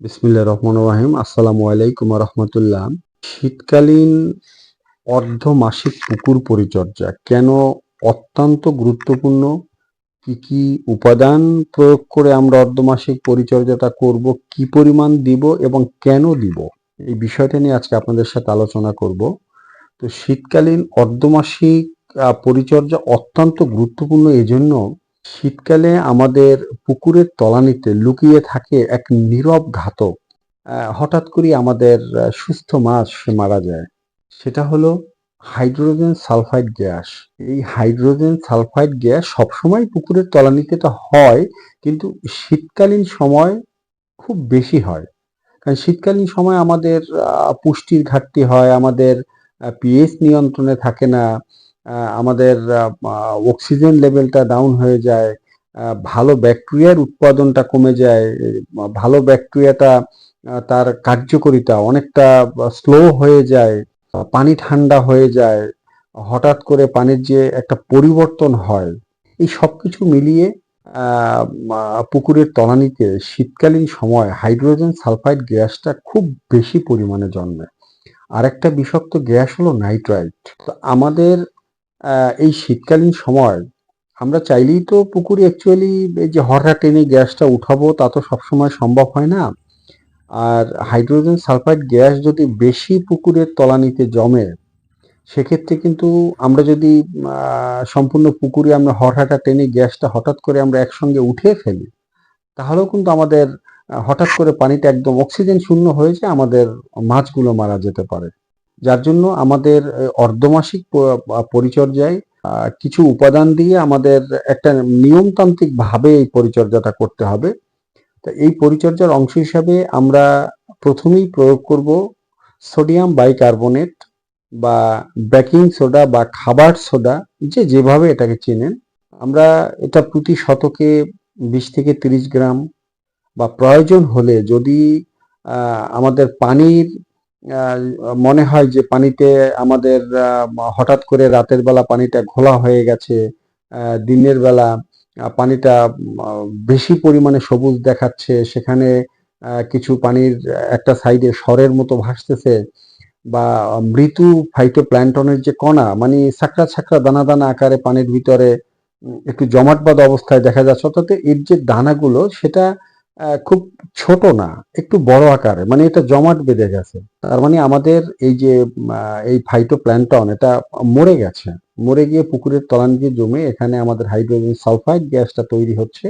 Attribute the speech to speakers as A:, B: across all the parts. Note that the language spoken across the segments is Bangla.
A: বিসমিল্লাহ রহমান রাহিম। আসসালামু আলাইকুম রহমতুল্লাহ। শীতকালীন অর্ধমাসিক পুকুর পরিচর্যা কেন অত্যন্ত গুরুত্বপূর্ণ? কি কি উপাদান প্রয়োগ করে আমরা অর্ধমাসিক পরিচর্যাটা করব? কি পরিমাণ দিব এবং কেন দিব? এই বিষয়টা নিয়ে আজকে আপনাদের সাথে আলোচনা করব। তো শীতকালীন অর্ধমাসিক পরিচর্যা অত্যন্ত গুরুত্বপূর্ণ। এজন্য শীতকালে আমাদের পুকুরের তলানিতে লুকিয়ে থাকে এক নীরব ঘাতক। হঠাৎ করে আমাদের সুস্থ মাছ মারা যায়। সেটা হলো হাইড্রোজেন সালফাইড গ্যাস। এই হাইড্রোজেন সালফাইড গ্যাস সবসময় পুকুরের তলানিতে তো হয়, কিন্তু শীতকালীন সময় খুব বেশি হয়। কারণ শীতকালীন সময় আমাদের পুষ্টির ঘাটতি হয়, আমাদের পিএইচ নিয়ন্ত্রণে থাকে না। আমাদের অক্সিজেন লেভেলটা ডাউন হয়ে যায় ভালো ব্যাকটেরিয়ার উৎপাদনটা কমে যায় ভালো ব্যাকটেরিয়াটা তার কার্যকারিতা অনেকটা স্লো হয়ে যায়, পানি ঠান্ডা হয়ে যায়, হঠাৎ করে পানির যে একটা পরিবর্তন হয়, এই সব কিছু মিলিয়ে পুকুরের তলানিতে শীতকালীন সময় হাইড্রোজেন সালফাইড গ্যাসটা খুব বেশি পরিমাণে জন্মে আরেকটা বিষাক্ত গ্যাস হলো নাইট্রাইট তো আমাদের এই শীতকালীন সময় আমরা চাইলেই তো পুকুরে অ্যাকচুয়ালি যে হঠাৎ টেনে গ্যাসটা উঠাবো, তা তো সবসময় সম্ভব হয় না। আর হাইড্রোজেন সালফাইড গ্যাস যদি বেশি পুকুরের তলানিতে জমে, সেক্ষেত্রে কিন্তু আমরা যদি সম্পূর্ণ পুকুরে আমরা হঠাৎ টেনে গ্যাসটা হঠাৎ করে আমরা একসঙ্গে উঠিয়ে ফেলি, তাহলেও কিন্তু আমাদের হঠাৎ করে পানিটা একদম অক্সিজেন শূন্য হয়ে আমাদের মাছগুলো মারা যেতে পারে। যার জন্য আমাদের অর্ধমাসিক পরিচর্যায় কিছু উপাদান দিয়ে আমাদের একটা নিয়মতান্ত্রিক ভাবে এই পরিচর্যাটা করতে হবে। তো এই পরিচর্যার অংশ হিসাবে আমরা প্রথমেই প্রয়োগ করব সোডিয়াম বাইকার্বনেট বা বেকিং সোডা বা খাবার সোডা, যে যেভাবে এটাকে চেনেন। আমরা এটা প্রতি শতকে বিশ থেকে তিরিশ গ্রাম বা প্রয়োজন হলে যদি আমাদের পানির মনে হয় যে পানিতে আমাদের হঠাৎ করে রাতের বেলা পানিটা ঘোলা হয়ে গেছে দিনের বেলা পানিটা বেশি পরিমাণে সবুজ দেখাচ্ছে, সেখানে কিছু পানির একটা সাইডে স্বরের মতো ভাসতেছে বা মৃদু ফাইটোপ্ল্যান্টনের যে কণা মানে ছাকরা ছাকরা দানা দানা আকারে পানির ভিতরে একটু জমাটবাদ অবস্থায় দেখা যাচ্ছে, অর্থাৎ এর যে দানাগুলো, সেটা খুব ছোট না, একটু বড় আকারে মানে এটা জমাট বেঁধে গেছে। তার মানে আমাদের এই যে এই ফাইটোপ্ল্যান্টন এটা মরে গেছে। মরে গিয়ে পুকুরের তলান গিয়ে জমে এখানে আমাদের হাইড্রোজেন সালফাইড গ্যাসটা তৈরি হচ্ছে।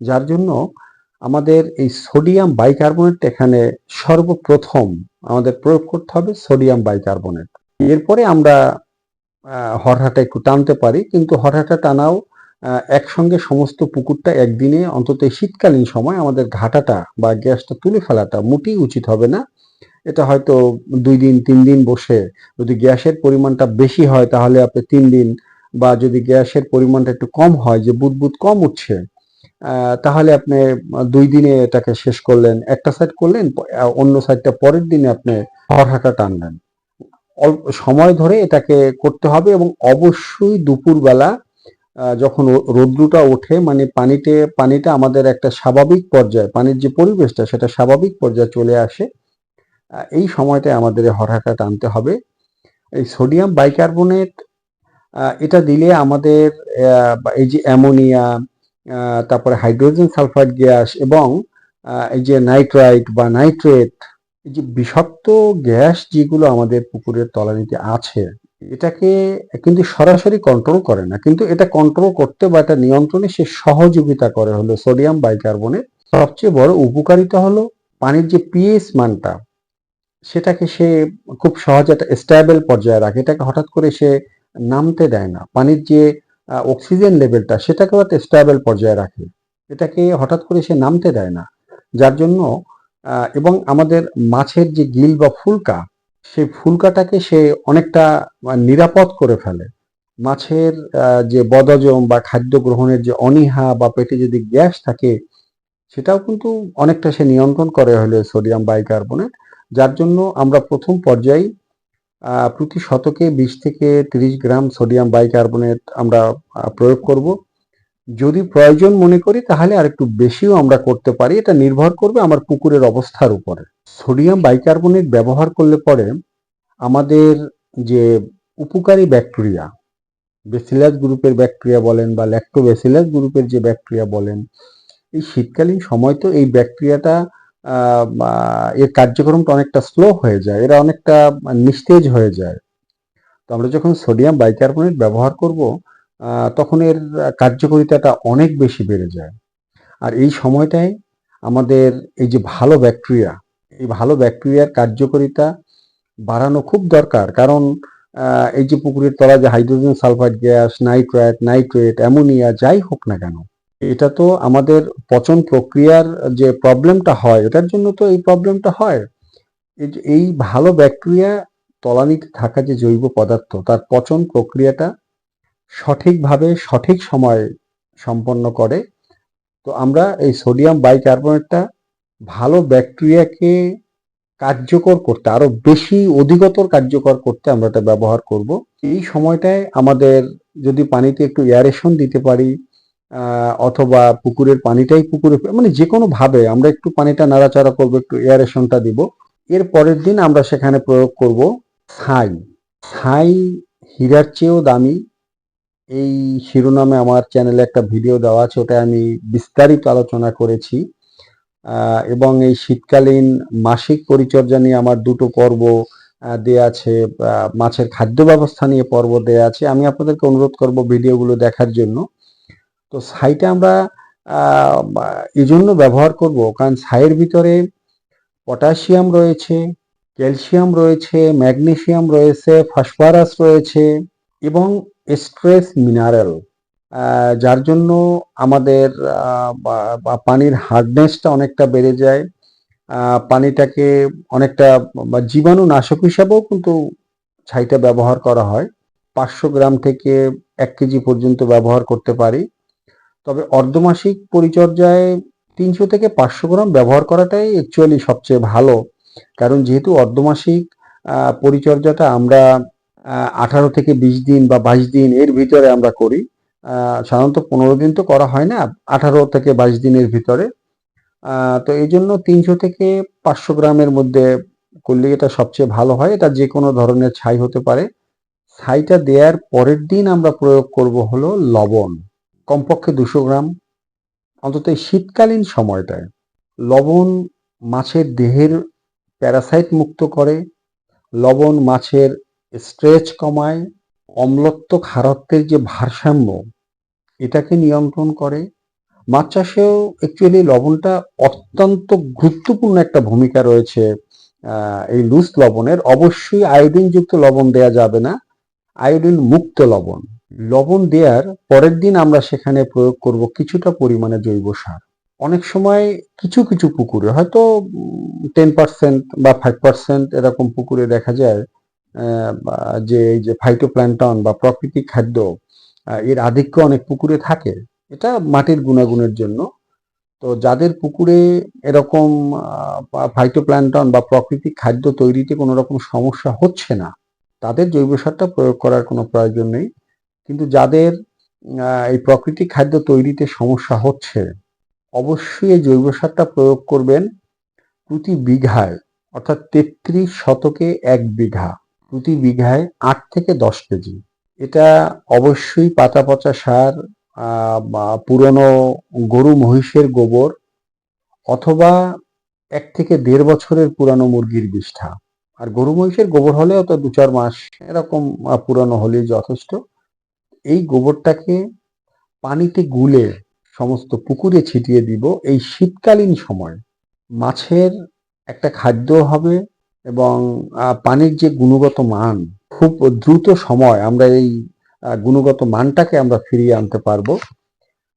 A: যার জন্য আমাদের এই সোডিয়াম বাইকার্বনেট এখানে সর্বপ্রথম আমাদের প্রয়োগ করতে হবে সোডিয়াম বাইকার্বনেট। এরপরে আমরা হরহাটা একটু টানতে পারি, কিন্তু হরহাটা টানাও একসঙ্গে সমস্ত পুকুরটা একদিনে, অন্তত শীতকালীন সময় আমাদের ঘাটাটা বা গ্যাসটা তুলে ফেলাটা মোটেই উচিত হবে না। এটা হয়তো দুই দিন, তিন দিন বসে যদি গ্যাসের পরিমাণটা বেশি হয়, তাহলে আপনি তিন দিন বা যদি গ্যাসের পরিমাণটা একটু কম হয়, যে বুদবুদ কম উঠছে তাহলে আপনি দুই দিনে এটাকে শেষ করলেন। একটা সাইড করলেন অন্য সাইডটা পরের দিনে আপনি হরহাটা টানলেন। অল্প সময় ধরে এটাকে করতে হবে এবং অবশ্যই দুপুরবেলা যখন রৌদ্রটা ওঠে মানে পানিতে, পানিটা আমাদের একটা স্বাভাবিক পর্যায়ে, পানির যে পরিবেশটা, সেটা স্বাভাবিক পর্যায়ে চলে আসে। এই সময়টায় আমাদের এই হরহাটা টানতে হবে। এই সোডিয়াম বাইকার্বনেট এটা দিলে আমাদের এই যে অ্যামোনিয়া তারপরে হাইড্রোজেন সালফাইড গ্যাস এবং এই যে নাইট্রাইট বা নাইট্রেট, এই যে বিষাক্ত গ্যাস যেগুলো আমাদের পুকুরের তলানিতে আছে এটাকে কিন্তু সরাসরি কন্ট্রোল করে না। কিন্তু এটা কন্ট্রোল করতে বা এটা নিয়ন্ত্রণে সে সহযোগিতা করে হলো সোডিয়াম বাইকার্বনেট সবচেয়ে বড় উপকারিতা হলো পানির যে পিএইচ মানটা, সেটাকে সে খুব সহজে একটা স্ট্যাবল পর্যায়ে রাখে। এটাকে হঠাৎ করে সে নামতে দেয় না। পানির যে অক্সিজেন লেভেলটা সেটাকেও একটা স্ট্যাবল পর্যায়ে রাখে। এটাকে হঠাৎ করে সে নামতে দেয় না। যার জন্য এবং আমাদের মাছের যে গিল বা ফুলকা সেই ফুলকাটাকে সে অনেকটা আহ, নিরাপদ করে ফেলে। মাছের যে বদহজম বা খাদ্য গ্রহণের যে অনীহা বা পেটে যদি গ্যাস থাকে সেটাও কিন্তু অনেকটা সে নিয়ন্ত্রণ করে হলে সোডিয়াম বাইকার্বনেট যার জন্য আমরা প্রথম পর্যায়ে প্রতি শতকে বিশ থেকে তিরিশ গ্রাম সোডিয়াম বাইকার্বনেট আমরা প্রয়োগ করব। যদি প্রয়োজন মনে করি, তাহলে আর একটু বেশিও আমরা করতে পারি। এটা নির্ভর করবে আমার পুকুরের অবস্থার উপরে। সোডিয়াম বাইকার্বনেট ব্যবহার করলে পরে আমাদের যে উপকারী ব্যাকটেরিয়া, বেসিলাস গ্রুপের ব্যাকটেরিয়া বলেন বা ল্যাক্টোবেসিলাস গ্রুপের যে ব্যাকটেরিয়া বলেন, এই শীতকালীন সময় তো এই ব্যাকটেরিয়াটা এর কার্যক্রমটা অনেকটা স্লো হয়ে যায়। এরা অনেকটা নিস্তেজ হয়ে যায়। তো আমরা যখন সোডিয়াম বাইকার্বনেট ব্যবহার করব তখন এর কার্যকারিতাটা অনেক বেশি বেড়ে যায়। আর এই সময়টায় আমাদের এই যে ভালো ব্যাকটেরিয়া, এই ভালো ব্যাকটেরিয়ার কার্যকারিতা বাড়ানো খুব দরকার। কারণ এই যে পুকুরের তলা, যে hydrogen sulphide gas, nitrate nitrate, ammonia, যাই হোক না কেন, এটা তো আমাদের পচন প্রক্রিয়ার যে প্রবলেমটা হয়, এটার জন্য তো এই প্রবলেমটা হয়। এই ভালো ব্যাকটেরিয়া তলানিতে থাকা যে জৈব পদার্থ, তার পচন প্রক্রিয়াটা সঠিকভাবে সঠিক সময়ে সম্পন্ন করে। তো আমরা এই সোডিয়াম বাইকার্বনেটটা ভালো ব্যাকটেরিয়াকে কার্যকর করতে, আরও বেশি অধিকতর কার্যকর করতে আমরা এটা ব্যবহার করব। এই সময়টায় আমাদের যদি পানিতে একটু এয়ারেশন দিতে পারি অথবা পুকুরের পানিটাই পুকুরে মানে যে কোনো ভাবে আমরা একটু পানিটা নাড়াচাড়া করব, একটু এয়ারেশনটা দিব। এর পরের দিন আমরা সেখানে প্রয়োগ করব ছাই। ছাই হীরার চেয়েও দামি এই শিরোনামে আমার চ্যানেলে একটা ভিডিও দেওয়া আছে ওটা আমি বিস্তারিত আলোচনা করেছি। এবং এই শীতকালীন মাসিক পরিচর্যা নিয়ে আমার দুটো পর্ব দেয়া আছে। মাছের খাদ্য ব্যবস্থা নিয়ে পর্ব দেয়া আছে। আমি আপনাদেরকে অনুরোধ করব ভিডিওগুলো দেখার জন্য। তো ছাইটা আমরা এই জন্য ব্যবহার করব, কারণ ছাইয়ের ভিতরে পটাশিয়াম রয়েছে, ক্যালসিয়াম রয়েছে, ম্যাগনেশিয়াম রয়েছে, ফসফরাস রয়েছে, এবং স্ট্রেস মিনারেল যার জন্য আমাদের পানির হার্ডনেসটা অনেকটা বেড়ে যায়। পানিটাকে অনেকটা জীবাণু নাশক হিসাবেও কিন্তু ছাইটা ব্যবহার করা হয়। পাঁচশো গ্রাম থেকে এক কেজি পর্যন্ত ব্যবহার করতে পারি। তবে অর্ধমাসিক পরিচর্যায় তিনশো থেকে পাঁচশো গ্রাম ব্যবহার করাটাই অ্যাকচুয়ালি সবচেয়ে ভালো। কারণ যেহেতু অর্ধমাসিক পরিচর্যাটা আমরা আঠারো থেকে বিশ দিন বা বাইশ দিন এর ভিতরে আমরা করি। সাধারণত পনেরো দিন তো করা হয় না, আঠারো থেকে বাইশ দিনের ভিতরে। তো এই জন্য তিনশো থেকে পাঁচশো গ্রামের মধ্যে করলে এটা সবচেয়ে ভালো হয়। এটা যে কোনো ধরনের ছাই হতে পারে। ছাইটা দেওয়ার পরের দিন আমরা প্রয়োগ করব হলো লবণ, কমপক্ষে দুশো গ্রাম। অন্তত শীতকালীন সময়টায় লবণ মাছের দেহের প্যারাসাইট মুক্ত করে, লবণ মাছের স্ট্রেচ কমায় অম্লত্ব খারত্বের যে ভারসাম্য, এটাকে নিয়ন্ত্রণ করে। মাছ চাষেও অ্যাকচুয়ালি লবণটা অত্যন্ত গুরুত্বপূর্ণ একটা ভূমিকা রয়েছে এই লুজ লবণের। অবশ্যই আয়োডিনযুক্ত লবণ দেয়া যাবে না আয়োডিন মুক্ত লবণ। লবণ দেওয়ার পরের দিন আমরা সেখানে প্রয়োগ করব কিছুটা পরিমাণে জৈব সার। অনেক সময় কিছু কিছু পুকুরে, হয়তো টেন পার্সেন্ট বা ফাইভ পার্সেন্ট এরকম পুকুরে দেখা যায় যে, এই যে ফাইটোপ্ল্যান্টন বা প্রাকৃতিক খাদ্য এর আধিক্য অনেক পুকুরে থাকে। এটা মাটির গুণাগুণের জন্য। তো যাদের পুকুরে এরকম ফাইটোপ্ল্যান্টন বা প্রাকৃতিক খাদ্য তৈরিতে কোনো রকম সমস্যা হচ্ছে না, তাদের জৈব সারটা প্রয়োগ করার কোনো প্রয়োজন নেই। কিন্তু যাদের এই প্রাকৃতিক খাদ্য তৈরিতে সমস্যা হচ্ছে, অবশ্যই এই জৈব সারটা প্রয়োগ করবেন প্রতি বিঘায়, অর্থাৎ তেত্রিশ শতকে এক বিঘা। প্রতি বিঘায় আট থেকে দশ কেজি। এটা অবশ্যই পাতা পচা সার পুরনো গরু মহিষের গোবর অথবা এক থেকে দেড় বছরের পুরানো মুরগির বিষ্ঠা। আর গরু মহিষের গোবর হলেও তো দু চার মাস এরকম পুরানো হলেই যথেষ্ট। এই গোবরটাকে পানিতে গুলে সমস্ত পুকুরে ছিটিয়ে দিব। এই শীতকালীন সময় মাছের একটা খাদ্য হবে এবং পানির যে গুণগত মান, খুব দ্রুত সময় আমরা এই গুণগত মানটাকে আমরা ফিরিয়ে আনতে পারব।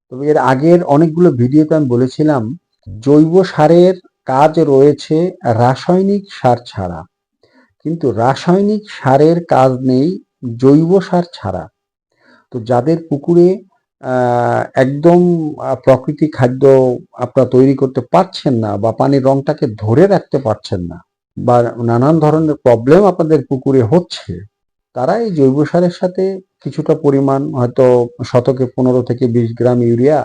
A: তবে এর আগের অনেকগুলো ভিডিওতে আমি বলেছিলাম, জৈব সারের কাজ রয়েছে রাসায়নিক সার ছাড়া। কিন্তু রাসায়নিক সারের কাজ নেই জৈব সার ছাড়া। তো যাদের পুকুরে একদম প্রকৃতি খাদ্য আপনারা তৈরি করতে পারছেন না বা পানির রংটাকে ধরে রাখতে পারছেন না বা নানান ধরনের প্রবলেম আপনাদের পুকুরে হচ্ছে, তারা এই জৈব সারের সাথে কিছুটা পরিমাণ হয়তো শতকে পনেরো থেকে বিশ গ্রাম ইউরিয়া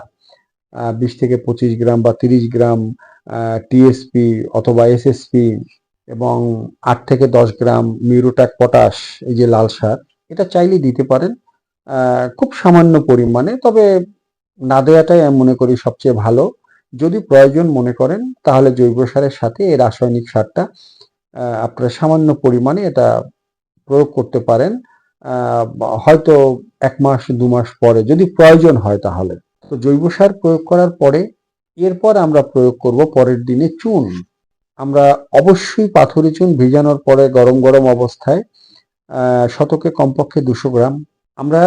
A: বিশ থেকে পঁচিশ গ্রাম বা তিরিশ গ্রাম টিএসপি অথবা এসএসপি এবং আট থেকে দশ গ্রাম মিউরোটাক পটাশ, এই যে লাল সার, এটা চাইলে দিতে পারেন খুব সামান্য পরিমাণে, তবে না দেওয়াটাই আমি মনে করি সবচেয়ে ভালো। যদি প্রয়োজন মনে করেন, তাহলে জৈব সারের সাথে এই রাসায়নিক সারটা আপনারা সামান্য পরিমাণে এটা প্রয়োগ করতে পারেন। হয়তো এক মাস, দু মাস পরে যদি প্রয়োজন হয় তাহলে। তো জৈব সার প্রয়োগ করার পরে এরপর আমরা প্রয়োগ করব পরের দিনে চুন। আমরা অবশ্যই পাথরি চুন ভিজানোর পরে গরম গরম অবস্থায় শতকে কমপক্ষে দুশো গ্রাম। আমরা,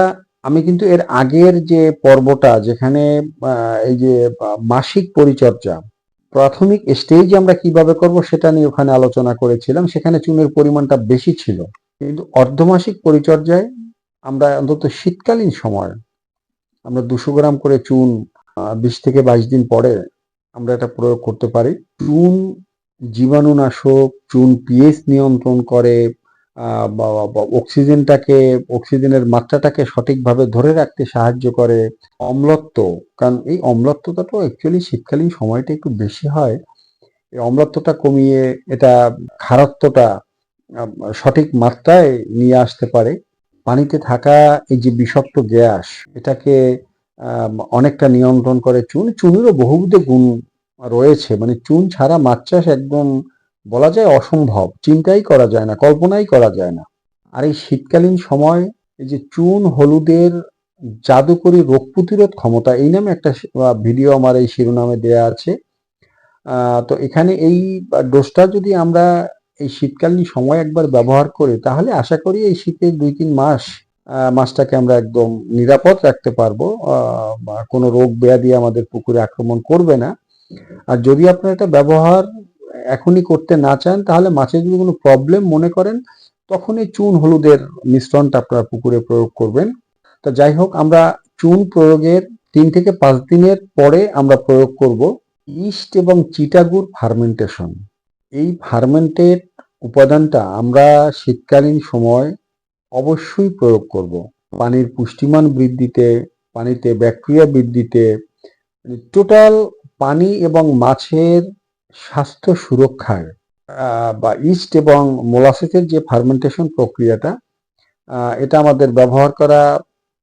A: আমি কিন্তু এর আগের যে পর্বটা যেখানে এই যে মাসিক পরিচর্যা প্রাথমিক স্টেজ আমরা কীভাবে করব সেটা নিয়ে ওখানে আলোচনা করেছিলাম। সেখানে চুনের পরিমাণটা বেশি ছিল। কিন্তু অর্ধমাসিক পরিচর্যায় আমরা অন্তত শীতকালীন সময় আমরা দুশো গ্রাম করে চুন বিশ থেকে বাইশ দিন পরে আমরা এটা প্রয়োগ করতে পারি। চুন জীবাণুনাশক, চুন পিএস নিয়ন্ত্রণ করে অক্সিজেনটাকে, অক্সিজেনের মাত্রাটাকে সঠিকভাবে ধরে রাখতে সাহায্য করে অম্লত্ব। কারণ এই অম্লত্বটা তো অ্যাকচুয়ালি শীতকালীন সময়টা একটু বেশি হয়। এই অম্লত্বটা কমিয়ে এটা খারত্বটা সঠিক মাত্রায় নিয়ে আসতে পারে। পানিতে থাকা এই যে বিষাক্ত গ্যাস, এটাকে অনেকটা নিয়ন্ত্রণ করে। চুন, চুনেরও বহুবিধ গুণ রয়েছে। মানে চুন ছাড়া মাছ চাষ একদম বলা যায় অসম্ভব, চিন্তাই করা যায় না, কল্পনাই করা যায় না। আর এই শীতকালীন সময় এই যে চুন, হলুদের জাদুকরী রোগ প্রতিরোধ ক্ষমতা, এই নামে একটা ভিডিও আমার এই শিরোনামে দেয়া আছে। তো এখানে এই ডোজটা যদি আমরা এই শীতকালীন সময় একবার ব্যবহার করি, তাহলে আশা করি এই শীতের দুই তিন মাস মাছটাকে আমরা একদম নিরাপদ রাখতে পারব কোনো রোগ ব্যাধি আমাদের পুকুরে আক্রমণ করবে না। আর যদি আপনারা এটা ব্যবহার এখনই করতে না চান, তাহলে মাছের যদি কোনো প্রবলেম মনে করেন তখন এই চুন হলুদের মিশ্রণটা আপনারা পুকুরে প্রয়োগ করবেন। তা যাই হোক, আমরা চুন প্রয়োগের তিন থেকে পাঁচ দিনের পরে আমরা প্রয়োগ করব ইস্ট এবং চিটাগুড় ফার্মেন্টেশন এই ফার্মেন্টেড উপাদানটা আমরা শীতকালীন সময় অবশ্যই প্রয়োগ করব। পানির পুষ্টিমান বৃদ্ধিতে, পানিতে ব্যাকটেরিয়া বৃদ্ধিতে টোটাল পানি এবং মাছের স্বাস্থ্য সুরক্ষার বা ইস্ট এবং মোলাসেসের যে ফার্মেন্টেশন প্রক্রিয়াটা এটা আমাদের ব্যবহার করা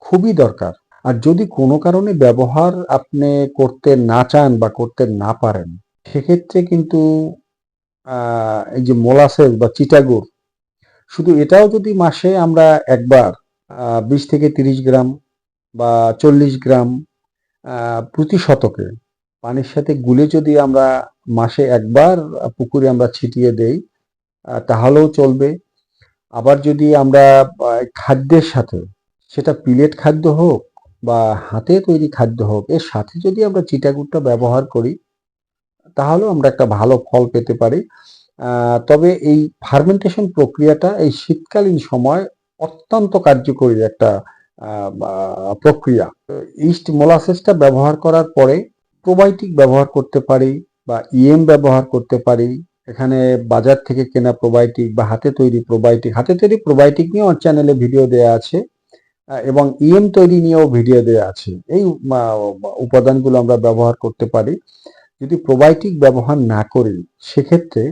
A: খুবই দরকার। আর যদি কোনো কারণে ব্যবহার আপনি করতে না চান বা করতে না পারেন, সেক্ষেত্রে কিন্তু এই যে মোলাসেস বা চিটাগুড় শুধু এটাও যদি মাসে আমরা একবার বিশ থেকে তিরিশ গ্রাম বা চল্লিশ গ্রাম প্রতি শতকে পানির সাথে গুলে যদি আমরা মাসে একবার পুকুরে আমরা ছিটিয়ে দেই তাহলেও চলবে। আবার যদি আমরা খাদ্যের সাথে, সেটা পিলেট খাদ্য হোক বা হাতে তৈরি খাদ্য হোক, এর সাথে যদি আমরা চিটাগুড়টা ব্যবহার করি, তাহলেও আমরা একটা ভালো ফল পেতে পারি। তবে এই ফার্মেন্টেশন প্রক্রিয়াটা এই শীতকালীন সময় অত্যন্ত কার্যকরী একটা প্রক্রিয়া। ইস্ট মোলাসেসটা ব্যবহার করার পরে প্রোবায়োটিক ব্যবহার করতে পারি বা ইএম ব্যবহার করতে পারি। এখানে বাজার থেকে কেনা প্রোবায়োটিক বা হাতে তৈরি প্রোবায়োটিক হাতে তৈরি প্রোবায়োটিক নিয়ে আমার চ্যানেলে ভিডিও দেওয়া আছে এবং ইএম তৈরি নিয়েও ভিডিও দেওয়া আছে। এই উপাদানগুলো আমরা ব্যবহার করতে পারি। যদি প্রোবায়োটিক ব্যবহার না করি, সেক্ষেত্রে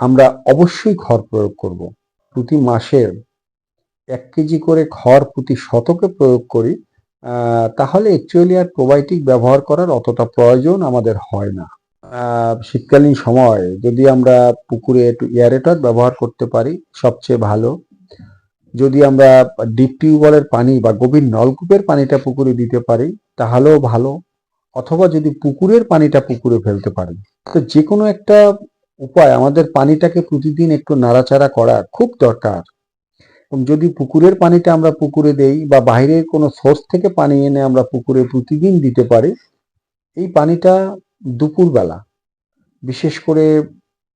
A: আমরা অবশ্যই খড় প্রয়োগ করব। প্রতি মাসের এক কেজি করে খড় প্রতি শতকে প্রয়োগ করি। তাহলে অ্যাকচুয়ালি আর প্রোবায়োটিক ব্যবহার করার অতটা প্রয়োজন আমাদের হয় না। শীতকালীন সময় যদি আমরা পুকুরে একটু এয়ারেটর ব্যবহার করতে পারি, সবচেয়ে ভালো। যদি আমরা ডিপ টিউবওয়েলের পানি বা গভীর নলকূপের পানিটা পুকুরে দিতে পারি, তাহলেও ভালো। অথবা যদি পুকুরের পানিটা পুকুরে ফেলতে পারি তো যে কোনো একটা উপায়, আমাদের পানিটাকে প্রতিদিন একটু নাড়াচাড়া করা খুব দরকার। যদি পুকুরের পানিটা আমরা পুকুরে দেই বা বাইরের কোনো সোর্স থেকে পানি এনে আমরা পুকুরে প্রতিদিন দিতে পারি, এই পানিটা দুপুরবেলা, বিশেষ করে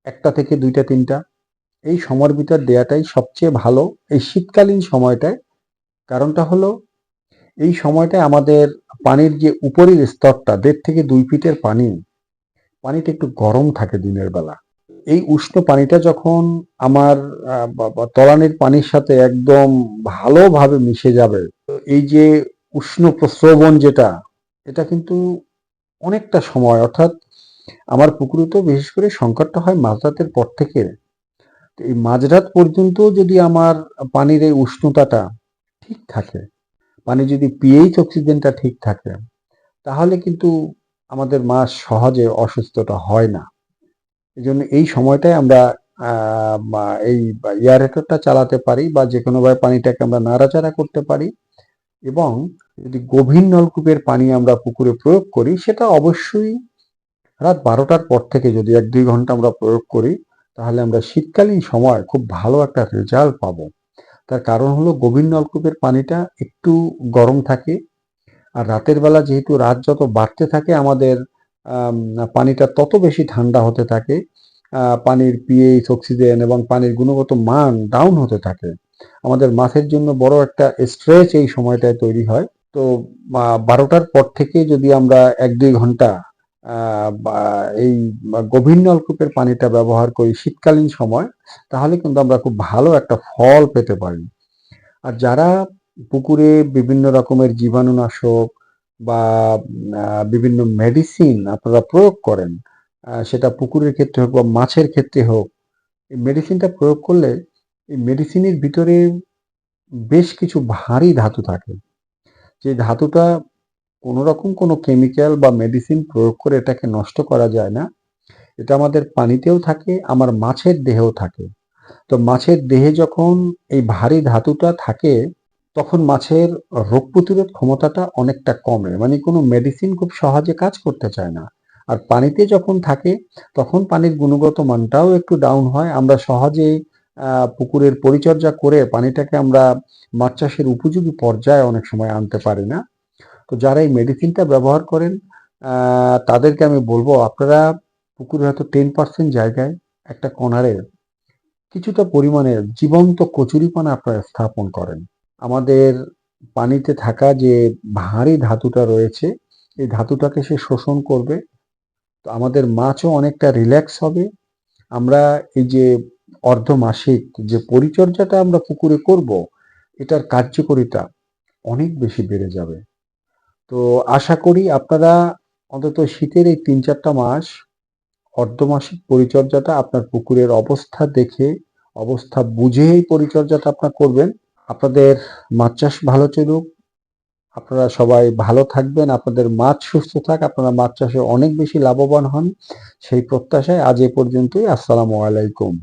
A: একটা থেকে দুইটা, তিনটা, এই সময়ের ভিতর দেয়াটাই সবচেয়ে ভালো। এই শীতকালীন সময়টায়, কারণটা হলো এই সময়টায় আমাদের পানির যে উপরের স্তরটা, দেড় থেকে দুই ফিটের পানি, পানিটা একটু গরম থাকে দিনের বেলা। এই উষ্ণ পানিটা যখন আমার তলানির পানির সাথে একদম ভালোভাবে মিশে যাবে এই যে উষ্ণ প্রস্রবণ যেটা, এটা কিন্তু অনেকটা সময়, অর্থাৎ আমার পুকুরে তো বিশেষ করে সংকটটা হয় মাঝরাতের পর থেকে। এই মাঝরাত পর্যন্ত যদি আমার পানির এই উষ্ণতাটা ঠিক থাকে পানি যদি পিএইচ অক্সিজেনটা ঠিক থাকে, তাহলে কিন্তু আমাদের মাছ সহজে অসুস্থটা হয় না। এই জন্য এই সময়টায় আমরা এই এয়ারেটরটা চালাতে পারি বা যে কোনোভাবে পানিটাকে আমরা নাড়াচাড়া করতে পারি এবং যদি গভীর নলকূপের পানি আমরা পুকুরে প্রয়োগ করি সেটা অবশ্যই রাত বারোটার পর থেকে যদি এক দুই ঘণ্টা আমরা প্রয়োগ করি তাহলে আমরা শীতকালীন সময় খুব ভালো একটা রেজাল্ট পাবো। তার কারণ হলো গভীর নলকূপের পানিটা একটু গরম থাকে আর রাতের বেলা যেহেতু রাত যত বাড়তে থাকে আমাদের আম, পানিটা তত বেশি ঠান্ডা হতে থাকে পানির পিএইচ অক্সিজেন এবং পানির গুণগত মান ডাউন হতে থাকে। আমাদের মাছের জন্য বড় একটা স্ট্রেচ এই সময়টায় তৈরি হয়। তো বারোটার পর থেকে যদি আমরা এক দুই ঘণ্টা এই গভীর নলকূপের পানিটা ব্যবহার করি শীতকালীন সময়, তাহলে কিন্তু আমরা খুব ভালো একটা ফল পেতে পারি। আর যারা পুকুরে বিভিন্ন রকমের জীবাণুনাশক বা বিভিন্ন মেডিসিন আপনারা প্রয়োগ করেন সেটা পুকুরের ক্ষেত্রে হোক বা মাছের ক্ষেত্রে হোক, এই মেডিসিনটা প্রয়োগ করলে এই মেডিসিনের ভিতরে বেশ কিছু ভারী ধাতু থাকে। যে ধাতুটা কোনো রকম কোনো কেমিক্যাল বা মেডিসিন প্রয়োগ করে এটাকে নষ্ট করা যায় না। এটা আমাদের পানিতেও থাকে, আমার মাছের দেহেও থাকে। তো মাছের দেহে যখন এই ভারী ধাতুটা থাকে তখন মাছের রোগ প্রতিরোধ ক্ষমতাটা অনেকটা কমে। মানে কোনো মেডিসিন খুব সহজে কাজ করতে চায় না। আর পানিতে যখন থাকে, তখন পানির গুণগত মানটাও একটু ডাউন হয়। আমরা সহজেই পুকুরের পরিচর্যা করে পানিটাকে আমরা মাছ চাষের উপযোগী পর্যায়ে অনেক সময় আনতে পারি না। তো যারা এই মেডিসিনটা ব্যবহার করেন তাদেরকে আমি বলব, আপনারা পুকুরে হয়তো টেন পার্সেন্ট জায়গায় একটা কর্নারে কিছুটা পরিমাণে জীবন্ত কচুরিপানা আপনারা স্থাপন করেন। আমাদের পানিতে থাকা যে ভারী ধাতুটা রয়েছে, এই ধাতুটাকে সে শোষণ করবে। তো আমাদের মাছও অনেকটা রিল্যাক্স হবে। আমরা এই যে অর্ধমাসিক যে পরিচর্যাটা আমরা পুকুরে করব, এটার কার্যকরিতা অনেক বেশি বেড়ে যাবে। তো আশা করি আপনারা অন্তত শীতের এই তিন চারটা মাস অর্ধমাসিক পরিচর্যাটা আপনার পুকুরের অবস্থা দেখে, অবস্থা বুঝে এই পরিচর্যাটা আপনার করবেন। আপনাদের মাছ চাষ ভালো চলুক। আপনারা সবাই ভালো থাকবেন, আপনাদের মাছ সুস্থ থাক, আপনারা মাছ চাষে অনেক বেশি লাভবান হন। সেই প্রত্যাশায় আজ এ পর্যন্তই। আসসালামু আলাইকুম।